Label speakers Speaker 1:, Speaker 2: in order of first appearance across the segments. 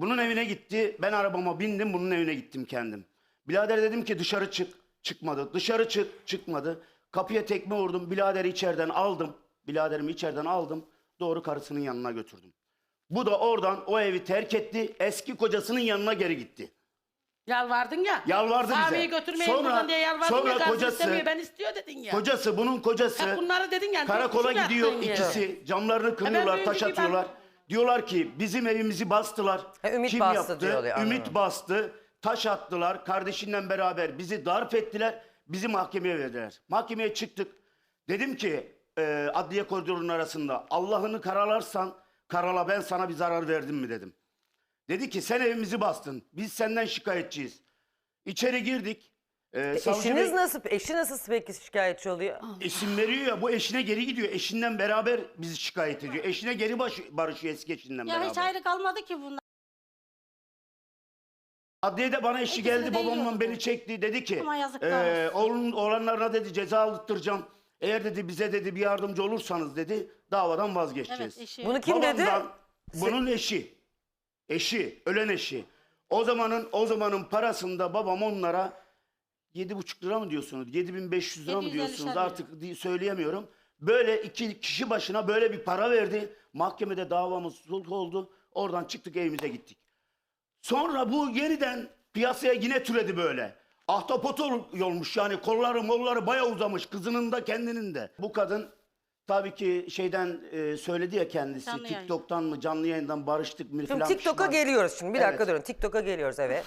Speaker 1: Bunun evine gitti. Ben arabama bindim bunun evine gittim kendim. Birader dedim ki dışarı çık. Çıkmadı. Dışarı çık. Çıkmadı. Kapıya tekme vurdum. Biraderi içeriden aldım. Biraderimi içeriden aldım. Doğru karısının yanına götürdüm. Bu da oradan o evi terk etti. Eski kocasının yanına geri gitti.
Speaker 2: Yalvardın ya.
Speaker 1: Yalvardı bize.
Speaker 2: Sami'yi götürmeyin
Speaker 1: Sonra-
Speaker 2: buradan diye yalvardın
Speaker 1: sonra
Speaker 2: ya.
Speaker 1: Kocası-
Speaker 2: istemiyor, ben istiyor dedin ya.
Speaker 1: Kocası bunun kocası
Speaker 2: Hep bunları dedin yani.
Speaker 1: karakola gidiyor ikisi. Camlarını kırıyorlar, taş
Speaker 2: büyüdüm, ben-
Speaker 1: atıyorlar. Diyorlar ki bizim evimizi bastılar.
Speaker 3: Ha, Ümit
Speaker 1: Kim
Speaker 3: bastı
Speaker 1: yaptı?
Speaker 3: diyorlar, anladım.
Speaker 1: Ümit bastı. Taş attılar. Kardeşinle beraber bizi darp ettiler. Bizi mahkemeye verdiler. Mahkemeye çıktık. Dedim ki e, adliye koridorunun arasında Allah'ını karalarsan karala ben sana bir zarar verdim mi dedim. Dedi ki sen evimizi bastın. Biz senden şikayetçiyiz. İçeri girdik. E, savcı
Speaker 3: Eşiniz
Speaker 1: bey-
Speaker 3: nasıl, eşi nasıl peki şikayetçi oluyor?
Speaker 1: İsim veriyor ya bu eşine geri gidiyor. Eşinden beraber bizi şikayet ediyor. Eşine geri baş, barışıyor eski eşinden
Speaker 4: Ya
Speaker 1: beraber.
Speaker 4: hiç ayrı kalmadı ki bunlar.
Speaker 1: Adliyede bana eşi
Speaker 4: İkisini
Speaker 1: geldi
Speaker 4: de
Speaker 1: babamla
Speaker 4: yiyordu.
Speaker 1: beni çekti dedi ki
Speaker 4: Ama yazıklar
Speaker 1: "Ee,
Speaker 4: olsun.
Speaker 1: oğlun, oğlanlarına dedi ceza aldırtacağım. Eğer dedi bize dedi bir yardımcı olursanız dedi davadan vazgeçeceğiz.
Speaker 4: Evet eşi.
Speaker 3: Bunu kim dedi?
Speaker 1: Babamdan- Bunun eşi. Eşi, ölen eşi. O zamanın o zamanın parasında babam onlara yedi buçuk lira mı diyorsunuz? 7500 lira mı
Speaker 4: 750
Speaker 1: diyorsunuz?
Speaker 4: lira.
Speaker 1: Artık di- söyleyemiyorum. Böyle iki kişi başına böyle bir para verdi. Mahkemede davamız sulh oldu. Oradan çıktık evimize gittik. Sonra bu yeniden piyasaya yine türedi böyle. Ahtapot ol- olmuş yani kolları molları baya uzamış kızının da kendinin de. Bu kadın tabii ki şeyden e, söyledi ya kendisi
Speaker 4: Canlı yayın.
Speaker 1: TikTok'tan mı canlı yayından barıştık mı
Speaker 3: Şimdi
Speaker 1: falan.
Speaker 3: TikTok'a
Speaker 1: pişman.
Speaker 3: geliyoruz şimdi. Bir dakika
Speaker 1: Evet.
Speaker 3: durun. TikTok'a geliyoruz evet.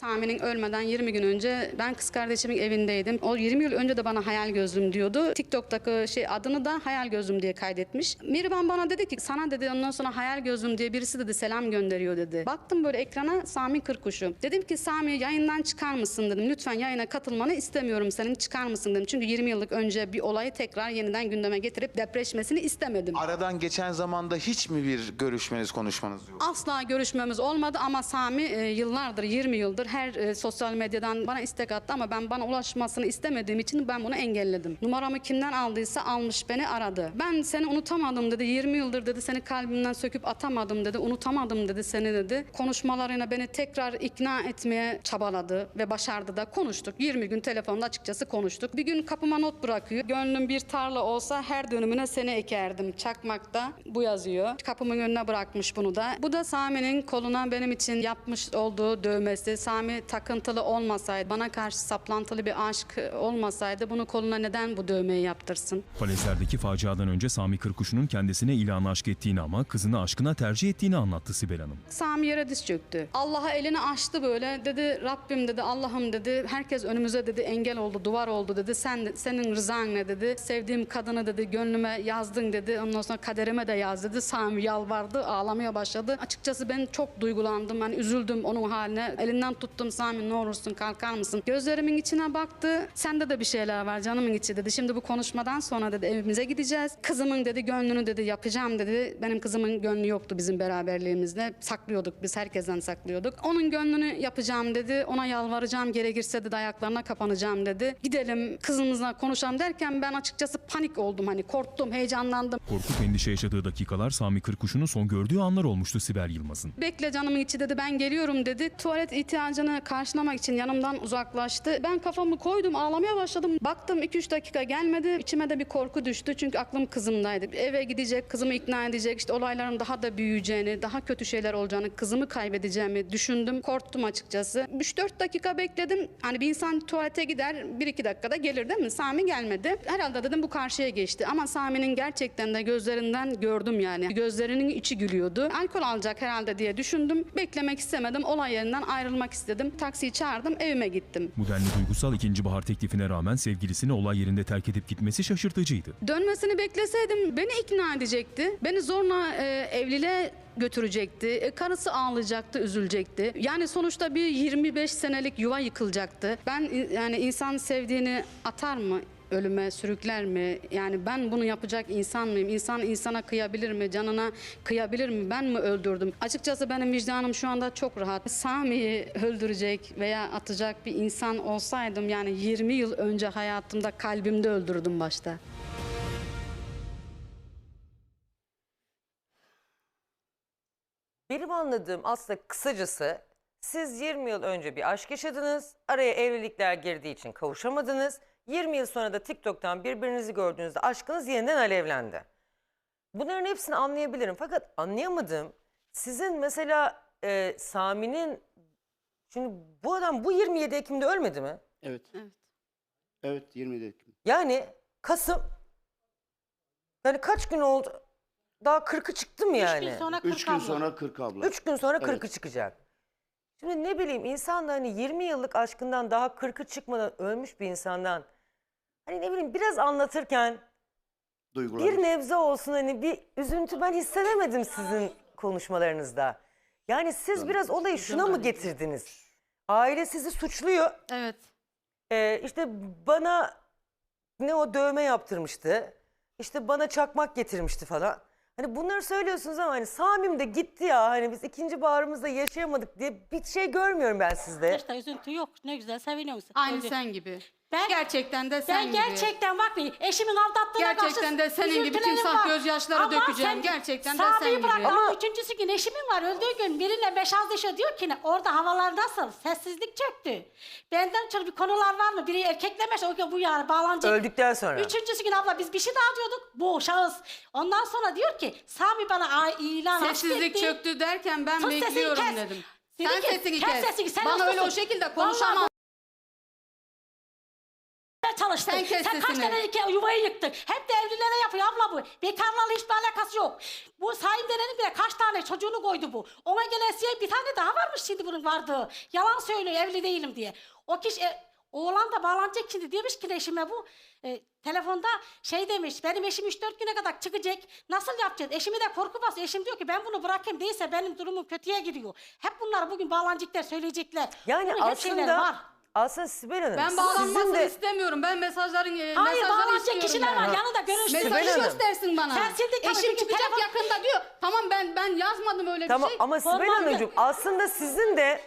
Speaker 5: Sami'nin ölmeden 20 gün önce ben kız kardeşimin evindeydim. O 20 yıl önce de bana hayal gözlüm diyordu. TikTok'taki şey adını da hayal gözlüm diye kaydetmiş. Mirivan bana dedi ki sana dedi ondan sonra hayal gözlüm diye birisi dedi selam gönderiyor dedi. Baktım böyle ekrana Sami Kırkuşu. Dedim ki Sami yayından çıkar mısın dedim. Lütfen yayına katılmanı istemiyorum senin çıkar mısın dedim. Çünkü 20 yıllık önce bir olayı tekrar yeniden gündeme getirip depreşmesini istemedim.
Speaker 6: Aradan geçen zamanda hiç mi bir görüşmeniz, konuşmanız yok?
Speaker 5: Asla görüşmemiz olmadı ama Sami e, yıllardır 20 yıldır her e, sosyal medyadan bana istek attı ama ben bana ulaşmasını istemediğim için ben bunu engelledim. Numaramı kimden aldıysa almış beni aradı. Ben seni unutamadım dedi. 20 yıldır dedi seni kalbimden söküp atamadım dedi. Unutamadım dedi seni dedi. Konuşmalarıyla beni tekrar ikna etmeye çabaladı ve başardı da konuştuk. 20 gün telefonda açıkçası konuştuk. Bir gün kapıma not bırakıyor. Gönlüm bir tarla olsa her dönümüne seni ekerdim. Çakmakta bu yazıyor. Kapımın önüne bırakmış bunu da. Bu da Sami'nin koluna benim için yapmış olduğu dövmesi. Sami takıntılı olmasaydı, bana karşı saplantılı bir aşk olmasaydı bunu koluna neden bu dövmeyi yaptırsın?
Speaker 7: Falezlerdeki faciadan önce Sami Kırkuşu'nun kendisine ilanı aşk ettiğini ama kızını aşkına tercih ettiğini anlattı Sibel Hanım.
Speaker 5: Sami yere diz çöktü. Allah'a elini açtı böyle. Dedi Rabbim dedi Allah'ım dedi. Herkes önümüze dedi engel oldu, duvar oldu dedi. Sen senin rızan ne dedi. Sevdiğim kadını dedi gönlüme yazdın dedi. Ondan sonra kaderime de yaz dedi. Sami yalvardı, ağlamaya başladı. Açıkçası ben çok duygulandım. Ben üzüldüm onun haline. Elinden tuttum Sami ne olursun kalkar mısın? Gözlerimin içine baktı. Sende de bir şeyler var canımın içi dedi. Şimdi bu konuşmadan sonra dedi evimize gideceğiz. Kızımın dedi gönlünü dedi yapacağım dedi. Benim kızımın gönlü yoktu bizim beraberliğimizde. Saklıyorduk biz herkesten saklıyorduk. Onun gönlünü yapacağım dedi. Ona yalvaracağım gerekirse de ayaklarına kapanacağım dedi. Gidelim kızımızla konuşalım derken ben açıkçası panik oldum hani korktum heyecanlandım.
Speaker 7: Korkup endişe yaşadığı dakikalar Sami Kırkuşu'nun son gördüğü anlar olmuştu Sibel Yılmaz'ın.
Speaker 5: Bekle canımın içi dedi ben geliyorum dedi. Tuvalet ihtiyacını karşılamak için yanımdan uzaklaştı. Ben kafamı koydum ağlamaya başladım. Baktım 2-3 dakika gelmedi. İçime de bir korku düştü çünkü aklım kızımdaydı. Eve gidecek, kızımı ikna edecek, işte olayların daha da büyüyeceğini, daha kötü şeyler olacağını, kızımı kaybedeceğimi düşündüm. Korktum açıkçası. 3-4 dakika bekledim. Hani bir insan tuvalete gider 1-2 dakikada gelir değil mi? Sami gelmedi. Herhalde dedim bu karşıya geçti. Ama Sami'nin gerçekten de gözlerinden gördüm yani. Gözlerinin içi gülüyordu. Alkol alacak herhalde diye düşündüm. Beklemek istemedim. Olay yerinden ayrılmak istedim. Taksiyi çağırdım evime gittim.
Speaker 7: Bu denli duygusal ikinci bahar teklifine rağmen sevgilisini olay yerinde terk edip gitmesi şaşırtıcıydı.
Speaker 5: Dönmesini bekleseydim beni ikna edecekti. Beni zorla e, evliliğe götürecekti. E, karısı ağlayacaktı, üzülecekti. Yani sonuçta bir 25 senelik yuva yıkılacaktı. Ben yani insan sevdiğini atar mı? Ölüme sürükler mi? Yani ben bunu yapacak insan mıyım? İnsan insana kıyabilir mi? Canına kıyabilir mi? Ben mi öldürdüm? Açıkçası benim vicdanım şu anda çok rahat. Sami'yi öldürecek veya atacak bir insan olsaydım yani 20 yıl önce hayatımda kalbimde öldürdüm başta.
Speaker 3: Benim anladığım aslında kısacası siz 20 yıl önce bir aşk yaşadınız. Araya evlilikler girdiği için kavuşamadınız. 20 yıl sonra da TikTok'tan birbirinizi gördüğünüzde aşkınız yeniden alevlendi. Bunların hepsini anlayabilirim. Fakat anlayamadığım sizin mesela e, Sami'nin şimdi bu adam bu 27 Ekim'de ölmedi mi?
Speaker 1: Evet.
Speaker 5: Evet.
Speaker 1: Evet 27 Ekim.
Speaker 3: Yani Kasım yani kaç gün oldu? Daha 40'ı çıktı mı yani?
Speaker 2: Üç gün sonra
Speaker 1: 3
Speaker 2: kırk
Speaker 1: gün
Speaker 2: abla.
Speaker 1: sonra 40 abla.
Speaker 3: Üç gün sonra
Speaker 1: Evet.
Speaker 3: 40'ı çıkacak. Şimdi ne bileyim insan da hani 20 yıllık aşkından daha 40'ı çıkmadan ölmüş bir insandan hani ne bileyim biraz anlatırken
Speaker 1: Duygular.
Speaker 3: bir nebze olsun hani bir üzüntü ben hissedemedim sizin konuşmalarınızda. Yani siz biraz olayı şuna mı getirdiniz? Aile sizi suçluyor.
Speaker 5: Evet.
Speaker 3: Ee, işte bana ne o dövme yaptırmıştı. İşte bana çakmak getirmişti falan. Hani bunları söylüyorsunuz ama hani Samim de gitti ya hani biz ikinci baharımızda yaşayamadık diye bir şey görmüyorum ben sizde.
Speaker 4: İşte üzüntü yok. Ne güzel seviniyorsun.
Speaker 5: Aynı
Speaker 4: Öyle.
Speaker 5: sen gibi.
Speaker 4: Ben-
Speaker 5: gerçekten de sen
Speaker 4: Ben
Speaker 5: gibi.
Speaker 4: gerçekten bak bir eşimin aldattığına
Speaker 5: Gerçekten
Speaker 4: karşı
Speaker 5: de senin gibi
Speaker 4: üzüntülerim
Speaker 5: timsah
Speaker 4: var.
Speaker 5: gözyaşları
Speaker 4: Ama
Speaker 5: dökeceğim.
Speaker 4: sen
Speaker 5: Gerçekten de
Speaker 4: Sabi'yi
Speaker 5: sen gibi.
Speaker 4: bırak ama
Speaker 3: Ama-
Speaker 4: üçüncüsü gün eşimin var öldüğü gün birine meşazlaşıyor diyor ki ne, orada havalar nasıl? Sessizlik çöktü. Benden çok bir konular var mı? Biri erkeklemiş o gün bu yani bağlanacak.
Speaker 3: Öldükten sonra.
Speaker 4: Üçüncüsü gün abla biz bir şey daha diyorduk. Bu şahıs. Ondan sonra diyor ki Sami bana ay- ilan aşk
Speaker 5: Sessizlik
Speaker 4: etti.
Speaker 5: çöktü derken ben
Speaker 4: Sus sesini
Speaker 5: bekliyorum
Speaker 4: kes.
Speaker 5: dedim.
Speaker 4: Dedi
Speaker 5: sen
Speaker 4: ki,
Speaker 5: sesini
Speaker 4: kes
Speaker 5: kes.
Speaker 4: sesini, sen
Speaker 5: Bana öyle o
Speaker 4: haklısın.
Speaker 5: şekilde
Speaker 4: Vallahi
Speaker 5: konuşamazsın. Sen kes
Speaker 4: kaç
Speaker 5: sesini.
Speaker 4: tane iki yuvayı yıktın. Hep de evlilere yapıyor abla bu. Bekarlarla hiçbir alakası yok. Bu Saim denenin bile kaç tane çocuğunu koydu bu. Ona gelesiye bir tane daha varmış şimdi bunun vardığı. Yalan söylüyor evli değilim diye. O kişi e, oğlan da bağlanacak şimdi demiş ki eşime bu. e, telefonda şey demiş benim eşim 3-4 güne kadar çıkacak. Nasıl yapacağız? Eşimi de korku basıyor. Eşim diyor ki ben bunu bırakayım değilse benim durumum kötüye gidiyor. Hep bunlar bugün bağlanacaklar söyleyecekler.
Speaker 3: Yani
Speaker 4: Bunun hep şeyleri
Speaker 3: aslında
Speaker 4: var.
Speaker 3: Aslında Sibel Hanım
Speaker 5: Ben
Speaker 3: sizin
Speaker 5: bağlanmasını
Speaker 3: de
Speaker 5: istemiyorum. Ben mesajların e,
Speaker 4: Hayır
Speaker 5: mesajları
Speaker 4: bağlanacak
Speaker 5: istiyorum
Speaker 4: kişiler
Speaker 5: yani.
Speaker 4: var yanında görüştüm.
Speaker 3: Sibel
Speaker 5: Mesajı
Speaker 3: Hanım.
Speaker 5: göstersin bana.
Speaker 4: Sen tabii,
Speaker 5: Eşim
Speaker 4: çünkü
Speaker 5: çıkacak
Speaker 4: telefon-
Speaker 5: yakında diyor. Tamam ben ben yazmadım öyle bir
Speaker 3: Tamam
Speaker 5: şey.
Speaker 3: ama Sibel
Speaker 4: Olmaz.
Speaker 3: Hanımcığım aslında sizin de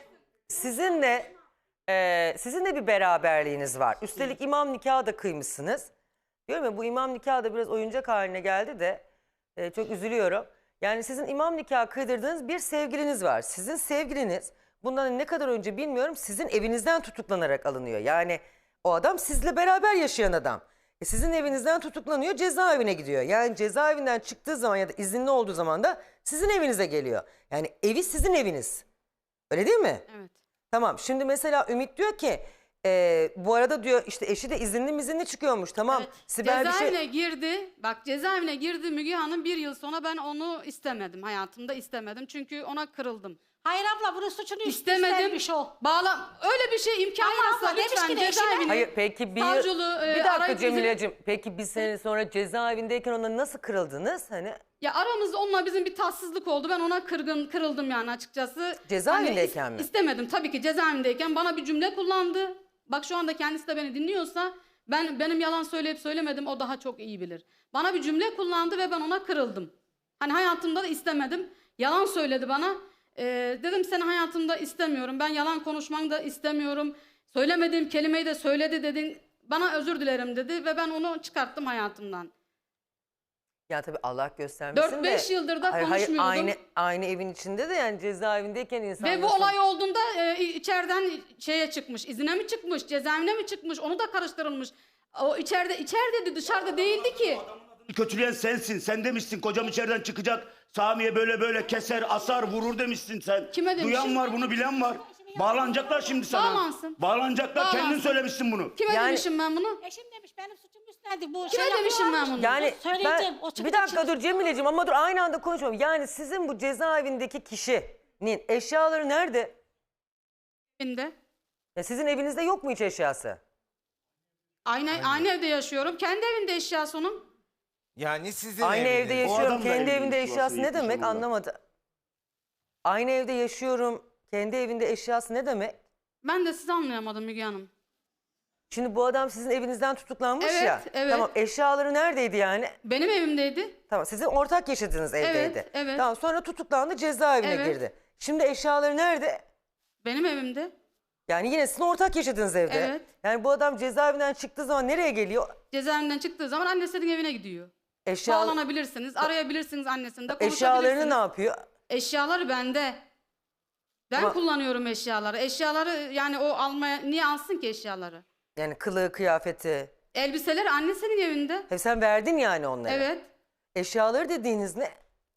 Speaker 3: sizin de e, sizin de bir beraberliğiniz var. Üstelik imam nikahı da kıymışsınız. Diyorum ya bu imam nikahı da biraz oyuncak haline geldi de e, çok üzülüyorum. Yani sizin imam nikahı kıydırdığınız bir sevgiliniz var. Sizin sevgiliniz bundan ne kadar önce bilmiyorum sizin evinizden tutuklanarak alınıyor. Yani o adam sizle beraber yaşayan adam. E, sizin evinizden tutuklanıyor cezaevine gidiyor. Yani cezaevinden çıktığı zaman ya da izinli olduğu zaman da sizin evinize geliyor. Yani evi sizin eviniz. Öyle değil mi?
Speaker 5: Evet.
Speaker 3: Tamam şimdi mesela Ümit diyor ki e, bu arada diyor işte eşi de izinli mizinli çıkıyormuş tamam. Sibel bir
Speaker 5: cezaevine
Speaker 3: şey...
Speaker 5: girdi. Bak cezaevine girdi Müge Hanım bir yıl sonra ben onu istemedim. Hayatımda istemedim. Çünkü ona kırıldım.
Speaker 4: Hayır abla bunun suçunu
Speaker 5: İstemedim.
Speaker 4: üstlenmiş o.
Speaker 5: Bağla öyle bir şey imkan
Speaker 4: Hayır
Speaker 5: varsa
Speaker 4: abla, demiş
Speaker 5: lütfen
Speaker 4: ki de.
Speaker 3: Hayır peki bir,
Speaker 5: Savcılığı, e,
Speaker 3: bir dakika
Speaker 5: arayıp izin-
Speaker 3: Cemile'cim peki bir sene sonra cezaevindeyken ona nasıl kırıldınız? Hani
Speaker 5: Ya aramızda onunla bizim bir tatsızlık oldu. Ben ona kırgın kırıldım yani açıkçası.
Speaker 3: Cezaevindeyken
Speaker 5: Hani
Speaker 3: mi?
Speaker 5: İstemedim tabii ki cezaevindeyken bana bir cümle kullandı. Bak şu anda kendisi de beni dinliyorsa ben benim yalan söyleyip söylemedim o daha çok iyi bilir. Bana bir cümle kullandı ve ben ona kırıldım. Hani hayatımda da istemedim. Yalan söyledi bana. Ee, dedim seni hayatımda istemiyorum. Ben yalan konuşmanı da istemiyorum. Söylemediğim kelimeyi de söyledi dedin. Bana özür dilerim dedi ve ben onu çıkarttım hayatımdan.
Speaker 3: ya tabii Allah göstermesin de.
Speaker 5: 4-5 yıldır da
Speaker 3: Hayır, hayır,
Speaker 5: konuşmuyordum.
Speaker 3: aynı, aynı evin içinde de yani cezaevindeyken insan
Speaker 5: Ve bu
Speaker 3: nasıl-
Speaker 5: olay olduğunda e, içeriden şeye çıkmış, izine mi çıkmış, cezaevine mi çıkmış, onu da karıştırılmış. O içeride içerideydi, dışarıda değildi ki.
Speaker 1: Kötüleyen sensin. Sen demişsin kocam içeriden çıkacak. Sami'ye böyle böyle keser, asar, vurur demişsin sen.
Speaker 5: Kime demişim?
Speaker 1: Duyan var bunu bilen var. Bağlanacaklar şimdi sana.
Speaker 5: Bağlansın.
Speaker 1: Bağlanacaklar.
Speaker 5: Bağlansın.
Speaker 1: Kendin söylemişsin bunu.
Speaker 5: Kime
Speaker 3: Yani-
Speaker 5: demişim ben bunu?
Speaker 4: Eşim demiş benim suçum üstlendi. Bu
Speaker 5: Kime
Speaker 4: şey
Speaker 5: demişim ben bunu?
Speaker 3: Yani
Speaker 4: Söyleyeceğim, o
Speaker 3: ben,
Speaker 4: çıktı
Speaker 3: bir dakika
Speaker 4: çıktı.
Speaker 3: dur Cemile'cim ama dur aynı anda konuşmam. Yani sizin bu cezaevindeki kişinin eşyaları nerede?
Speaker 5: Evinde.
Speaker 3: Ya sizin evinizde yok mu hiç eşyası?
Speaker 5: Aynı, aynı evde yaşıyorum. Kendi evinde eşyası onun.
Speaker 8: Yani sizin
Speaker 3: Aynı
Speaker 8: eviniz.
Speaker 3: evde yaşıyorum.
Speaker 1: adam da
Speaker 3: Kendi
Speaker 1: evliymiş,
Speaker 3: evinde
Speaker 1: yuvasını
Speaker 3: eşyası ne demek
Speaker 1: onunla.
Speaker 3: anlamadı. Aynı evde yaşıyorum. Kendi evinde eşyası ne demek?
Speaker 5: Ben de sizi anlayamadım Müge Hanım.
Speaker 3: Şimdi bu adam sizin evinizden tutuklanmış
Speaker 5: Evet,
Speaker 3: ya.
Speaker 5: evet.
Speaker 3: Tamam eşyaları neredeydi yani?
Speaker 5: Benim evimdeydi.
Speaker 3: Tamam sizin ortak yaşadığınız evdeydi.
Speaker 5: evet.
Speaker 3: Tamam sonra tutuklandı cezaevine
Speaker 5: Evet.
Speaker 3: girdi. Şimdi eşyaları nerede?
Speaker 5: Benim evimde.
Speaker 3: Yani yine sizin ortak yaşadığınız evde.
Speaker 5: Evet.
Speaker 3: Yani bu adam cezaevinden çıktığı zaman nereye geliyor?
Speaker 5: Cezaevinden çıktığı zaman annesinin evine gidiyor.
Speaker 3: Eşya,
Speaker 5: Bağlanabilirsiniz, arayabilirsiniz annesini de konuşabilirsiniz.
Speaker 3: eşyalarını ne yapıyor?
Speaker 5: Eşyaları bende. Ben
Speaker 3: Ama-
Speaker 5: kullanıyorum eşyaları. Eşyaları yani o almaya niye alsın ki eşyaları?
Speaker 3: Yani kılığı, kıyafeti.
Speaker 5: Elbiseler annesinin evinde.
Speaker 3: Hep sen verdin yani onları.
Speaker 5: Evet.
Speaker 3: Eşyaları dediğiniz ne?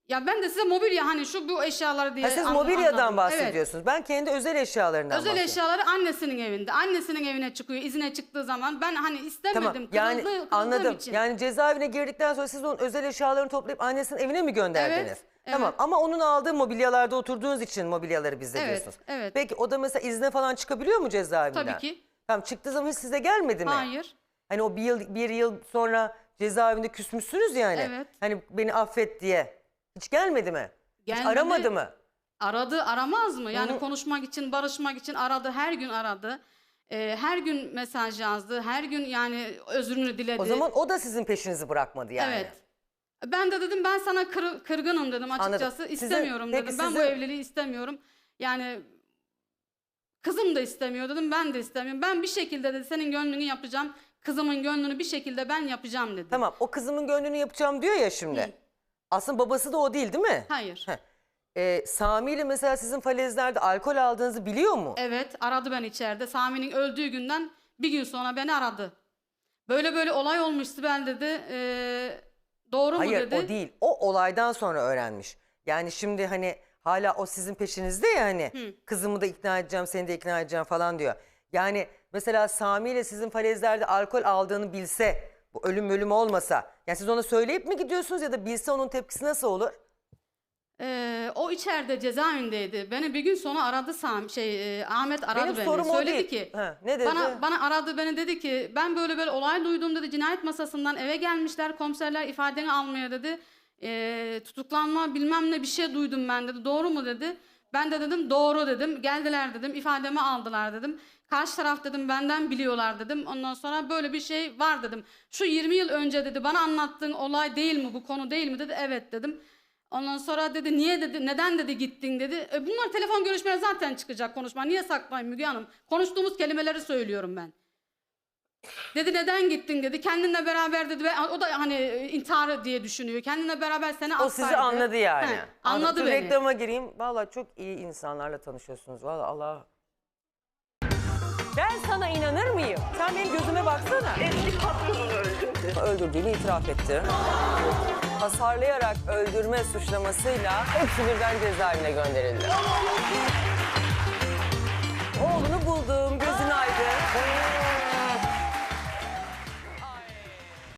Speaker 5: Ya ben de size mobilya hani şu bu eşyaları diye
Speaker 3: Ha, siz
Speaker 5: an-
Speaker 3: mobilyadan
Speaker 5: anladım.
Speaker 3: bahsediyorsunuz. Ben kendi özel eşyalarından
Speaker 5: Evet. Özel
Speaker 3: bahsediyorum.
Speaker 5: eşyaları annesinin evinde. Annesinin evine çıkıyor. izine çıktığı zaman ben hani istemedim.
Speaker 3: Tamam yani
Speaker 5: kırıldı- kırıldığım
Speaker 3: anladım.
Speaker 5: için.
Speaker 3: Yani cezaevine girdikten sonra siz onun özel eşyalarını toplayıp annesinin evine mi gönderdiniz?
Speaker 5: Evet,
Speaker 3: Tamam
Speaker 5: evet.
Speaker 3: ama onun aldığı mobilyalarda oturduğunuz için mobilyaları bizde
Speaker 5: Evet,
Speaker 3: diyorsunuz.
Speaker 5: evet.
Speaker 3: Peki o da mesela izne falan çıkabiliyor mu cezaevinden?
Speaker 5: Tabii ki.
Speaker 3: Tamam çıktığı zaman hiç size gelmedi mi?
Speaker 5: Hayır.
Speaker 3: Hani o bir yıl, bir yıl sonra cezaevinde küsmüşsünüz yani.
Speaker 5: Evet.
Speaker 3: Hani beni affet diye. Hiç gelmedi mi? Hiç
Speaker 5: Gelmedi.
Speaker 3: aramadı mı?
Speaker 5: Aradı aramaz mı? Yani
Speaker 3: hı.
Speaker 5: konuşmak için, barışmak için aradı. Her gün aradı. Ee, her gün mesaj yazdı. Her gün yani özrünü diledi.
Speaker 3: O zaman o da sizin peşinizi bırakmadı yani.
Speaker 5: Evet. Ben de dedim ben sana kır- kırgınım dedim açıkçası.
Speaker 3: Sizin-
Speaker 5: İstemiyorum
Speaker 3: peki
Speaker 5: dedim. Ben bu evliliği istemiyorum. Yani kızım da istemiyor dedim. Ben de istemiyorum. Ben bir şekilde dedi senin gönlünü yapacağım. Kızımın gönlünü bir şekilde ben yapacağım dedi.
Speaker 3: Tamam o kızımın gönlünü yapacağım diyor ya şimdi.
Speaker 5: Hı.
Speaker 3: Aslında babası da o değil değil mi?
Speaker 5: Hayır.
Speaker 3: Heh. Ee, Sami ile mesela sizin falezlerde alkol aldığınızı biliyor mu?
Speaker 5: Evet aradı ben içeride. Sami'nin öldüğü günden bir gün sonra beni aradı. Böyle böyle olay olmuş Sibel dedi. Ee, doğru mu
Speaker 3: Hayır
Speaker 5: dedi.
Speaker 3: o değil. O olaydan sonra öğrenmiş. Yani şimdi hani hala o sizin peşinizde ya hani kızımı da ikna edeceğim seni de ikna edeceğim falan diyor. Yani mesela Sami ile sizin falezlerde alkol aldığını bilse bu ölüm ölüm olmasa yani siz ona söyleyip mi gidiyorsunuz ya da bilse onun tepkisi nasıl olur?
Speaker 5: Ee, o içeride cezaevindeydi. Beni bir gün sonra aradı Sam şey e, Ahmet aradı
Speaker 3: Benim
Speaker 5: beni.
Speaker 3: sorum o
Speaker 5: Söyledi
Speaker 3: değil.
Speaker 5: ki
Speaker 3: Ha, ne dedi?
Speaker 5: Bana bana aradı beni dedi ki ben böyle böyle olay duydum dedi. Cinayet masasından eve gelmişler komiserler ifadeni almaya dedi. Ee, tutuklanma bilmem ne bir şey duydum ben dedi. Doğru mu dedi. Ben de dedim doğru dedim. Geldiler dedim ifademi aldılar dedim. Karşı taraf dedim benden biliyorlar dedim. Ondan sonra böyle bir şey var dedim. Şu 20 yıl önce dedi bana anlattığın olay değil mi bu konu değil mi dedi. Evet dedim. Ondan sonra dedi niye dedi neden dedi gittin dedi. E bunlar telefon görüşmeleri zaten çıkacak konuşma. Niye saklayayım Müge Hanım? Konuştuğumuz kelimeleri söylüyorum ben. Dedi neden gittin dedi. Kendinle beraber dedi. Ve o da hani e, intihar diye düşünüyor. Kendinle beraber seni
Speaker 3: O sizi anladı yani.
Speaker 5: He, anladı
Speaker 3: Dur,
Speaker 5: beni.
Speaker 3: Reklama gireyim. Valla çok iyi insanlarla tanışıyorsunuz. Valla Allah. Ben sana inanır mıyım? Sen benim gözüme baksana.
Speaker 8: Eski patronunu öldürdü.
Speaker 3: Öldürdüğünü itiraf etti. Hasarlayarak öldürme suçlamasıyla hepsi birden cezaevine gönderildi. Oğlunu.